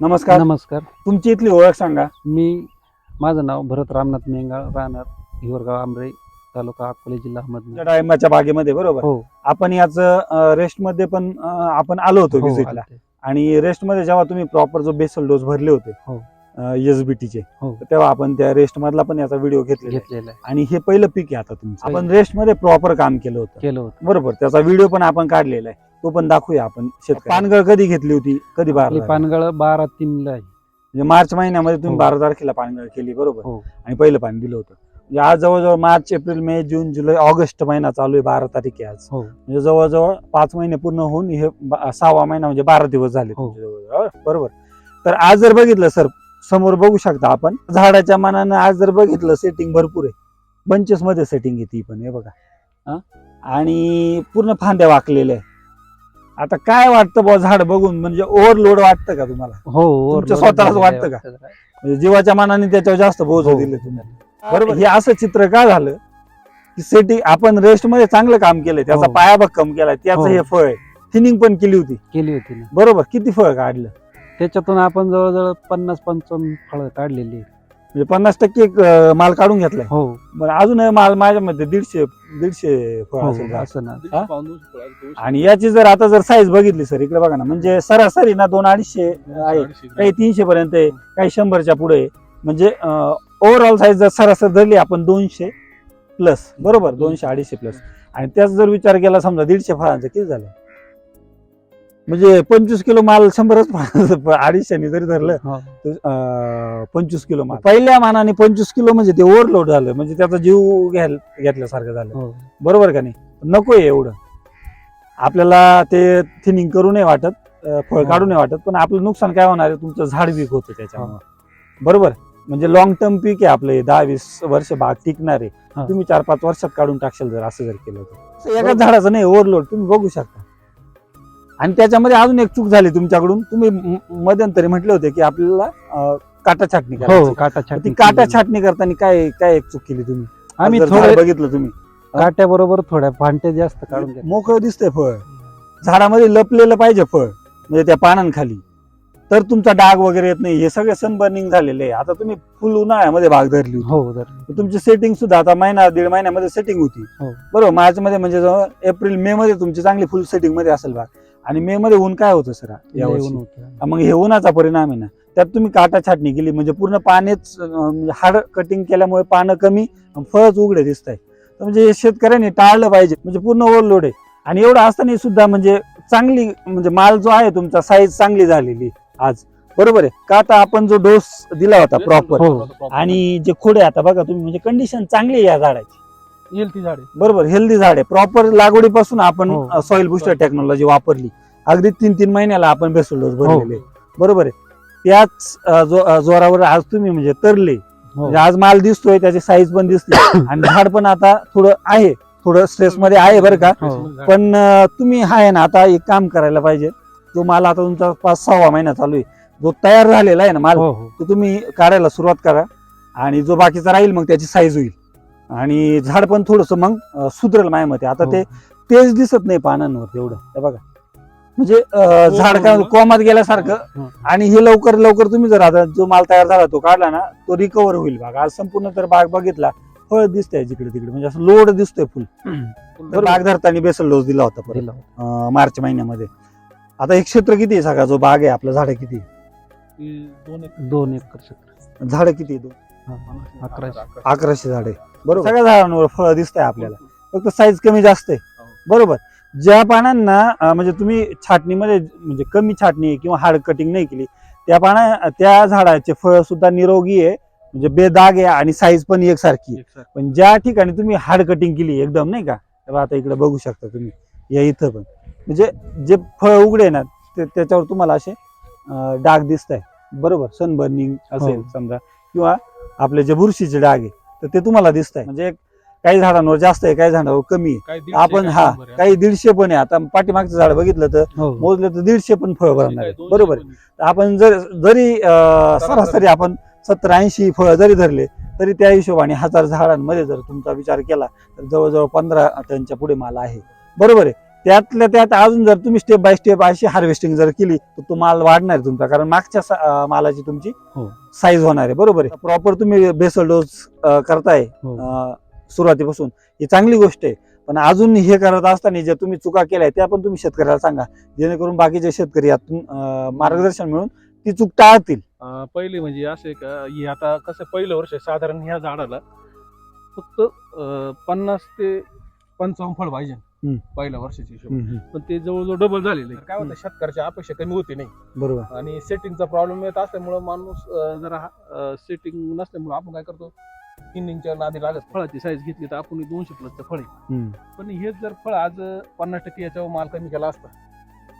नमस्कार. नमस्कार. तुमची इथली ओळख सांगा. मी माझं नाव भरत रामनाथ मेंगाळ राहणार हिवरगाव आमरे तालुका अकोले जिल्हा अहमदनगर. डाळिंबाच्या बागेमध्ये बरोबर. हो. आपण याचं रेस्टमध्ये पण अं, आपण आलो होतो हो, व्हिजिटला आलते. आणि रेस्टमध्ये जेव्हा तुम्ही प्रॉपर जो बेसल डोस भरले होते हो. एसबीटीचे हो. तेव्हा आपण त्या रेस्ट मधला पण याचा व्हिडिओ घेतलेला आहे. घेतलेलं आहे. आणि हे पहिलं पीक आहे आता तुमचं. पहिलं. आपण रेस्टमध्ये प्रॉपर काम केलं होतं. केलं होतं. बरोबर त्याचा व्हिडिओ पण आपण काढलेला आहे. तो पण दाखवूया आपण शेतकरी पानगळ कधी घेतली होती? कधी बारा तारखेला? पानगळ बारा तीनला आहे. म्हणजे मार्च महिन्यामध्ये तुम्ही हो. बारा तारखेला पानगळ केली बरोबर? हो. आणि पहिलं पाणी दिलं होतं. म्हणजे आज जवळजवळ मार्च एप्रिल मे जून जुलै ऑगस्ट महिना चालू आहे बारा तारीख आहे आज. हो. म्हणजे जवळजवळ पाच महिने पूर्ण होऊन हे बा- सहावा महिना म्हणजे बारा दिवस झाले हो. तुमचे जवळजवळ. बरोबर. तर आज जर बघितलं सर समोर बघू शकता आपण झाडाच्या मानानं आज जर बघितलं सेटिंग भरपूर आहे. बंचेस मध्ये सेटिंग आहे ती पण हे बघा. हा? आणि पूर्ण फांद्या वाकलेल्या आहे आता काय वाटतं बुवा झाड बघून म्हणजे ओव्हरलोड वाटतं का तुम्हाला हो तुमच्या overload स्वतःलाच झालेलं वाटतं आहे. म्हणजे जीवाच्या मानाने त्याच्यावर जास्त बोज हो. दिले तुम्ही बरोबर हे असं चित्र काय झालं की सेटिंग आपण रेस्टमध्ये चांगलं काम केलंय त्याचा हो. पायाभक्कम केलाय त्याचं हो. हे फळ आहे थिनिंग पण केली होती केली होती ना बरोबर किती फळ काढलं त्याच्यातून आपण जवळजवळ पन्नास पंचावन्न फळं काढलेली आहेत. म्हणजे पन्नास टक्के अं, माल काढून घेतलाय. हो. बरं अजून माल माझ्या मध्ये दीडशे दीडशे फळ हो असेल असं ना. हा? आणि याची जर आता जर साईज बघितली सर इकडे बघा ना म्हणजे सरासरी ना दोन अडीचशे आहे काही तीनशे पर्यंत आहे काही शंभरच्या पुढे आहे. म्हणजे ओव्हरऑल साईज जर सरासरी धरली आपण दोनशे प्लस बरोबर दोनशे अडीचशे प्लस आणि त्याचा जर विचार केला समजा दीडशे फळांचं किती झालं? म्हणजे पंचवीस किलो माल शंभरच अडीचशेने जरी धरलं. तर, पंचवीस किलो माल. पहिल्या मानाने पंचवीस किलो म्हणजे ते ओव्हरलोड झालं म्हणजे त्याचा जीव घ्यायला घेतल्यासारखं झालं. हो. बरोबर का नाही? नको आहे एवढं. आपल्याला ते थिनिंग करू नये वाटत फळ. काढू नये वाटत पण आपलं नुकसान काय होणार आहे? तुमचं झाड वीक होतं त्याच्यामुळे. बरोबर? म्हणजे लॉंग टर्म पीक आहे आपलं दहा वीस वर्ष बाग टिकणार आहे. तुम्ही चार पाच वर्षात काढून टाकशाल जर असं जर केलं तर. एकाच झाडाचं नाही ओव्हरलोड तुम्ही बघू शकता. आणि त्याच्यामध्ये अजून एक चूक झाली तुमच्याकडून. तुम्ही मध्यंतरी म्हटले होते की आपल्याला काटा छाटणी हो काटा छाटणी काटा. छाटणी करताना काय काय एक चूक केली तुम्ही? आम्ही थोडे बघितलं तुम्ही. काट्याबरोबर थोड्या फांट्या जास्त काढून. मोकळं दिसतंय फळ. झाडामध्ये लपलेलं पाहिजे फळ म्हणजे त्या पानांखाली. तर तुमचा डाग वगैरे येत नाही. हे सगळे सनबर्निंग झालेले आहे. आता तुम्ही फुल उन्हाळ्यामध्ये बाग धरली हो तुमची सेटिंग सुद्धा आता महिना दीड महिन्यामध्ये सेटिंग होती. हो. बरोबर? मार्च मध्ये म्हणजे एप्रिल मे मध्ये तुमची चांगली फुल सेटिंगमध्ये असेल बाग. आणि मे मध्ये ऊन काय होतं सर? लय होतं. मग हे उन्हाचा परिणाम आहे ना. त्यात तुम्ही काटा छाटणी केली म्हणजे पूर्ण पानेच म्हणजे हाड कटिंग केल्यामुळे पानं कमी आणि फळच उघडे दिसत आहे तर म्हणजे हे शेतकऱ्यांनी टाळलं पाहिजे म्हणजे पूर्ण ओव्हरलोड आहे. आणि एवढं असताना सुद्धा म्हणजे चांगली म्हणजे माल जो आहे तुमचा साईज चांगली झालेली आज. बरोबर आहे? का आता आपण जो डोस दिला होता प्रॉपर हो. आणि जे खोडे आता बघा तुम्ही म्हणजे कंडिशन चांगली आहे या झाडाची. ती झाडे. बरोबर हेल्दी झाड. आहे प्रॉपर लागवडीपासून आपण हो. सॉइल बुस्टर टेक्नॉलॉजी वापरली. अगदी तीन तीन महिन्याला आपण बेसल डोस भरलेले बरोबर आहे. त्याच अं, जो- अं, जोरावर आज तुम्ही म्हणजे तरले. हो. म्हणजे आज माल दिसतोय त्याची साईज पण दिसते. आणि झाड पण आता थोडं आहे. थोडं स्ट्रेस मध्ये आहे बरं का. हो. पण अं, तुम्ही आहे ना आता एक काम करायला पाहिजे. जो माल आता तुमचा पाच सहावा महिना चालू आहे. जो तयार झालेला आहे ना माल हो हो. तो तुम्ही काढायला सुरुवात करा. आणि जो बाकीचा राहील मग त्याची साईज होईल. आणि झाड पण थोडस मग सुधरेल माझ्या मते आता ते तेच दिसत नाही पानांवर तेवढं हे बघा. म्हणजे अं, झाड काय हो. कोमात गेल्यासारखं. हो. आणि हे लवकर लवकर तुम्ही जर आता जो माल तयार झाला तो काढला ना तो रिकवर होईल. बाग आज संपूर्ण तर बाग बघितला फळ दिसतंय जिकडे तिकडे. म्हणजे असं लोड दिसतोय फुल. तर बाग धरताना बेसल डोस दिला होता परत मार्च महिन्यामध्ये. आता एक क्षेत्र किती आहे सगळा? जो बाग आहे आपलं झाड किती आहे? दोन एक दोन एकर क्षेत्र. झाड किती आहे दोन? हा, अकराशे. अकराशे झाडे बरोबर. सगळ्या झाडांवर फळ दिसत आहे आपल्याला. फक्त साईज कमी जास्त आहे. बरोबर. ज्या पानांना म्हणजे तुम्ही छाटणीमध्ये म्हणजे कमी छाटणी किंवा हार्ड कटिंग नाही केली त्या पाना त्या झाडाचे फळ सुद्धा निरोगी आहे म्हणजे बेदाग आहे आणि साईज पण एकसारखी आहे. पण ज्या ठिकाणी तुम्ही हार्ड कटिंग केली एकदम नाही का? तर आता इकडे बघू शकता तुम्ही. या इथं पण. म्हणजे जे फळ उघडे ना ते त्याच्यावर तुम्हाला असे डाग दिसत आहे बरोबर. सनबर्निंग असेल हो. समजा. किंवा आपले जे बुरशीचे डाग आहे तर ते तुम्हाला दिसत आहे म्हणजे काही झाडांवर जास्त आहे काही झाडांवर कमी आहे. आपण हा काही दीडशे पण आहे. आता पाठीमागचं झाड बघितलं तर हो. मोजलं तर दीडशे पण फळ भरणार आहे बरोबर आहे. तर आपण जर जरी सरासरी. आपण सत्तर ऐंशी फळ जरी धरले तरी त्या हिशोबाने हजार झाडांमध्ये जर तुमचा विचार केला तर जवळजवळ पंधरा टनच्या पुढे माल आहे. बरोबर आहे. त्यातल्या त्यात अजून जर तुम्ही स्टेप बाय स्टेप अशी हार्वेस्टिंग जर केली तर तो माल वाढणार आहे तुमचा. कारण मागच्या मालाची तुमची हो. साईज होणार आहे. बरोबर आहे? प्रॉपर तुम्ही बेसल डोस करताय हो. सुरुवातीपासून. ही चांगली गोष्ट आहे. पण अजून हे करत असताना ज्या तुम्ही चुका केल्या त्या पण तुम्ही शेतकऱ्याला सांगा. जेणेकरून बाकीचे शेतकरी यातून मार्गदर्शन मिळून ती चूक टाळतील. पहिले म्हणजे असे का ही आता कसं पहिलं वर्ष साधारण ह्या झाडाला फक्त पन्नास ते पंचावन्न फळ पाहिजे. हम्म. पहिल्या वर्षाची हिशोब पण ते जवळजवळ डबल झालेलं आहे. काय होतं शेतकऱ्याची अपेक्षा कमी होती नाही. बरोबर. आणि सेटिंगचा प्रॉब्लेम येत असल्यामुळं माणूस अं, जरा सेटिंग नसल्यामुळं आपण काय करतो किनिंगच्या नादी लागत फळाची साईज घेतली तर आपण दोनशे प्लसचं फळ आहे. हम्म. पण हेच जर फळ आज पन्नास टक्के याच्यावर माल कमी केला असता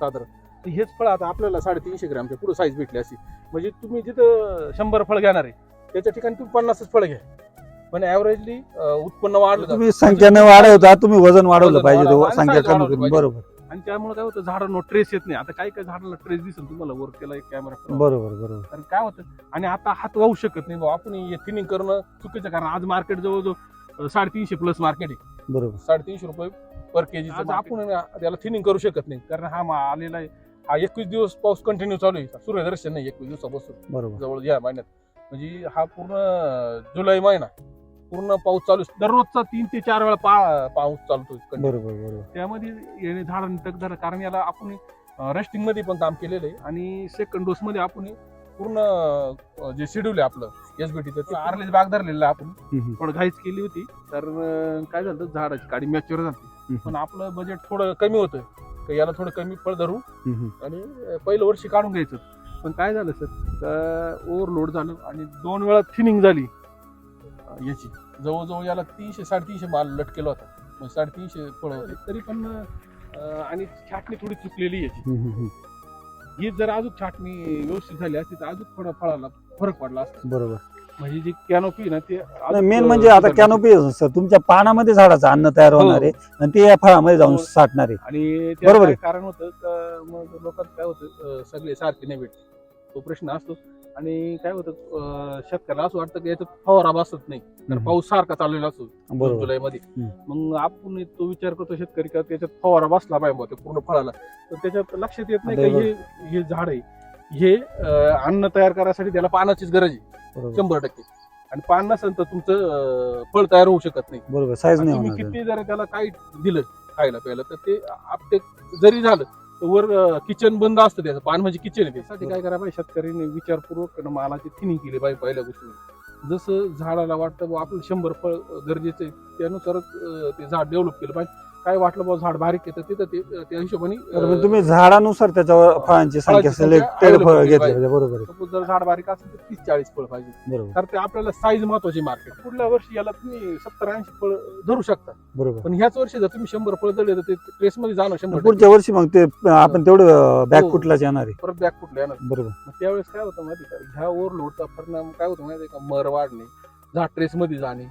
साधारण तर हेच फळ आता आपल्याला साडेतीनशे ग्रॅमच्या पुढे साईज भेटली अशी. म्हणजे तुम्ही जिथं शंभर फळ घेणार आहे त्याच्या ठिकाणी तुम्ही पन्नासच फळ घ्या. पण ऍव्हरेजली उत्पन्न वाढलं जातं. तुम्ही संख्याने वाढवता तुम्ही वजन वाढवलं वजन पाहिजे वाढवलं तो आणि संख्या size कमी वाढवली करून पाहिजे. बरोबर. आणि त्यामुळे काय होतं झाडांना ट्रेस येत नाही. आता काही काही झाडाला ट्रेस दिसेल तुम्हाला वर केला एक कॅमेरा बरोबर बरोबर. कारण काय होतं आणि आता हात वाहू शकत नाही बाबा आपण थिनिंग करणं चुकीचं कारण आज मार्केट जवळजवळ अं, साडेतीनशे प्लस मार्केट आहे. बरोबर. साडेतीनशे रुपये पर केजी आज आपण ना त्याला थिनिंग करू शकत नाही. कारण हा मा- आलेला आहे. हा एकवीस दिवस पाऊस कंटिन्यू चालू आहे. सूर्यदर्शन नाही एकवीस दिवसापासून. बरोबर. जवळ या महिन्यात. म्हणजे हा पूर्ण जुलै महिना. पूर्ण पाऊस चालू. दररोजचा तीन ते चार वेळा पा पाऊस चालतो. बरोबर बरोबर त्यामध्ये येणे झाडांनी धरलं कारण याला आपण रेस्टिंगमध्ये पण काम केलेलं आहे आणि सेकंड डोस मध्ये आपण पूर्ण अं, जे शेड्यूल आहे आपलं एसबीटीचं ते आरलेच बाग धरलेलं आहे आपण हम्म. थोडं घाईच केली होती तर अं, काय झालं झाडाची काडी मॅच्युअर झाली. पण आपलं बजेट थोडं कमी होतं तर याला थोडं कमी फळ धरू हम्म. आणि अं, पहिलं वर्षी काढून घ्यायचं पण काय झालं सर ओव्हरलोड झालं आणि दोन वेळा थिनिंग झाली याची. जवळजवळ याला तीनशे साडेतीनशे माल लटकेला होता. म्हणजे साडेतीनशे फळ होते. तरी पण अं, आणि छाटणी थोडी चुकलेली याची. ही जर अजून छाटणी व्यवस्थित झाली असती तर अजून थोडा फळाला फरक पडला असता. बरोबर. म्हणजे जी कॅनोपी ना ते अजून, मेन म्हणजे आता. कॅनोपी सर तुमच्या पानामध्ये झाडाचं अन्न तयार होणार आहे आणि ते या फळामध्ये जाऊन हो. साठणार आहे. आणि बरोबर बरोबर आहे. कारण होतं का मग लोकांचं काय होतं अं, सगळे सारखे नाही भेटते. तो प्रश्न असतो. आणि काय होतं शेतकऱ्याला असं वाटतं की याच्यात फवारा बसत नाही. तर. पाऊस सारखा चाललेला असतो जून बरोबर. जुलैमध्ये. हम्म. मग आपण तो विचार करतो शेतकरी का त्याच्यात फवारा बसला पाहिजे बुवा ते पूर्ण फळाला. तर त्याच्यात लक्षात येत नाही का हे हे झाड आहे. हे अं, अन्न तयार करायसाठी त्याला पानाचीच गरज आहे. बरोबर. शंभर टक्के. आणि पान नसेल तर तुमचं अं, फळ तयार होऊ शकत नाही. बरोबर. साईज नाही तुम्ही होणार. किती जर त्याला काय दिलं खायला प्यायला तर ते आपटे जरी झालं वर किचन बंद असतं त्याचं. पान म्हणजे किचन आहे त्यासाठी काय करायला पाहिजे शेतकऱ्यांनी विचारपूर्वक मालाची थिनिंग केली पाहिजे पहिल्या गोष्टी जसं झाडाला वाटतं आपलं शंभर फळ गरजेचं आहे त्यानुसारच ते झाड डेव्हलप केलं पाहिजे. काय वाटलं बाबा झाड बारीक येतं तिथं ते त्या हिशोबाने अं, तुम्ही झाडानुसार त्याच्यावर फळांची संख्या फळांची संख्या सिलेक्टेड available फळ केली घेतली पाहिजे. बरोबर आहे. suppose जर झाड बारीक असेल तर तीस चाळीस फळ पाहिजे. बरोबर. तर ते आपल्याला साईज महत्वाची मार्केट पुढल्या वर्षी याला तुम्ही सत्तर ऐंशी फळ धरू शकता. बरोबर. पण ह्याच वर्षी जर तुम्ही शंभर फळ धरले तर ते ट्रेस मध्ये जाणं शंभर टक्के. पुढच्या वर्षी मग ते आपण तेवढं बॅग हो. येणार आहे. परत बॅग कुठले येणार? बरोबर. मग त्यावेळेस काय होतं माहिती का? ह्या ओव्हरलोडचा परिणाम काय होतो माहिती का? मर वाढणे झाड ट्रेस मध्ये जाणे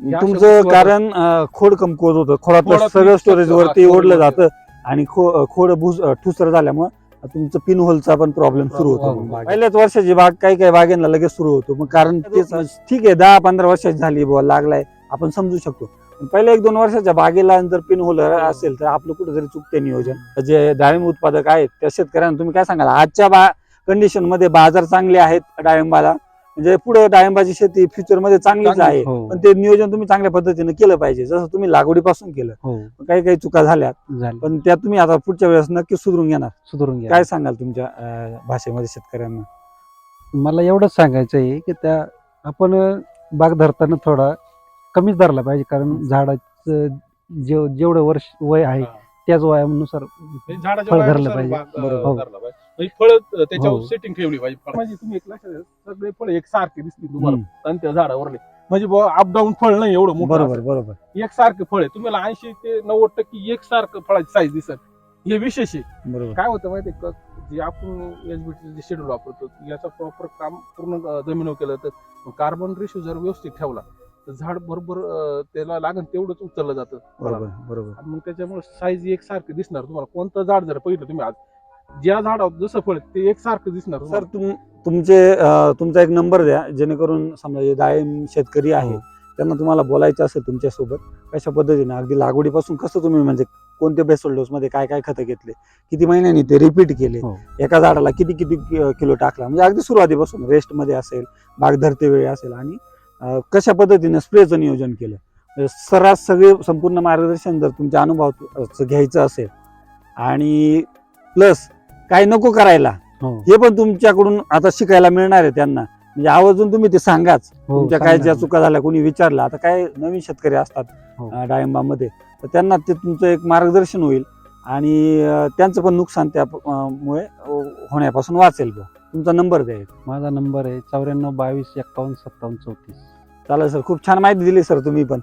या तुमचं शब्दात- कारण अं, खोड कमकुवत होतं. खोडातलं खोडातलं सगळं स्टोरेज हा, वरती ओढलं वरती. जातं आणि खो- खोड भुस अं, ठुसर झाल्यामुळे तुमचं पिन होलचा पण प्रॉब्लेम सुरू होतो. Problem मग होतो. बागेत. पहिल्याच वर्षाची बाग काही काही बागेंना लगेच सुरू होतो. मग कारण तेच ठीक आहे दहा पंधरा वर्षाची झाली बुवा लागलाय. आपण समजू शकतो. पण पहिल्या एक दोन वर्षाच्या बागेला जर पिन होल असेल तर आपलं कुठेतरी चुकते नियोजन. जे डाळिंब उत्पादक आहेत त्या शेतकऱ्यांना तुम्ही काय सांगाल? आजच्या बा कंडिशनमध्ये बाजार चांगले आहेत डाळिंबाला? म्हणजे पुढे डाळिंबाची शेती फ्युचरमध्ये चांगलीच चांगली. आहे. हो. पण ते नियोजन तुम्ही चांगल्या पद्धतीने केलं पाहिजे. जसं तुम्ही लागवडीपासून केलं. हो. काही काही चुका झाल्या. झालं पण त्या तुम्ही आता पुढच्या वेळेस नक्की सुधरून घेणार. सुधारून घ्या काय सांगाल तुमच्या अं, भाषेमध्ये शेतकऱ्यांना? मला एवढंच सांगायचं आहे की त्या आपण बाग धरताना थोडा कमीच धरला पाहिजे. कारण झाडाचं जेव जेवढं वर्ष वय आहे हा. त्याच वयानुसार फळ धरलं पाहिजे. बरोबर. म्हणजे फळ त्याच्यावर हो. सेटिंग ठेवली पाहिजे. म्हणजे तुम्ही एक लक्षात घ्या, सगळे फळ एक सारखे दिसतील तुम्हाला. आणि त्या झाडावरले. म्हणजे अप डाऊन फळ नाही एवढं मोठं बरोबर बरोबर. असं. एक सारखं फळ आहे. तुम्हाला ऐंशी ते नव्वद टक्के एक सारखं फळाची साईज दिसत हे विशेष आहे. बरोबर. काय होतं माहिती का? जे आपण एसबीटी जे शेड्यूल वापरतो याचं प्रॉपर काम पूर्ण जमिनीवर केलं तर कार्बन रेशो जर व्यवस्थित ठेवला तर झाड बरोबर त्याला लागण तेवढंच उचललं जातं. बरोबर बरोबर. मग त्याच्यामुळे साईज एक सारखं दिसणार तुम्हाला. कोणतं झाड जर पहिलं तुम्ही आज ज्या झाडावर जसं फळ ते एक सारखं दिसणार सर. तुम तुमचे तुमचा एक नंबर द्या जेणेकरून समजा जे डाळिंब शेतकरी आहे हो. त्यांना तुम्हाला बोलायचं असेल तुमच्यासोबत कशा पद्धतीने अगदी लागवडीपासून कसं तुम्ही म्हणजे कोणत्या बेसल डोस मध्ये काय काय खतं घेतले किती महिन्यांनी ते रिपीट केले हो. एका झाडाला किती किती किलो टाकला म्हणजे अगदी सुरुवातीपासून रेस्टमध्ये असेल बाग धरते वेळी असेल आणि कशा पद्धतीने स्प्रेचं नियोजन केलं म्हणजे सर्रास सगळे संपूर्ण मार्गदर्शन जर तुमच्या अनुभवाचं घ्यायचं असेल आणि प्लस काय नको करायला. हो. हे पण तुमच्याकडून आता शिकायला मिळणार आहे त्यांना. म्हणजे आवर्जून तुम्ही ते सांगाच. हो, तुमच्या काय ज्या. चुका झाल्या कोणी विचारलं. आता काय नवीन शेतकरी असतात हो. डाळिंबामध्ये. तर त्यांना ते तुमचं एक मार्गदर्शन होईल आणि त्यांचं पण नुकसान त्या अं, मुळे अं, होण्यापासून वाचेल. तुमचा नंबर द्या. माझा नंबर आहे चौऱ्याण्णव बावीस एक्कावन्न सत्तावन्न चौतीस. चालेल सर खूप छान माहिती दिली सर तुम्ही पण.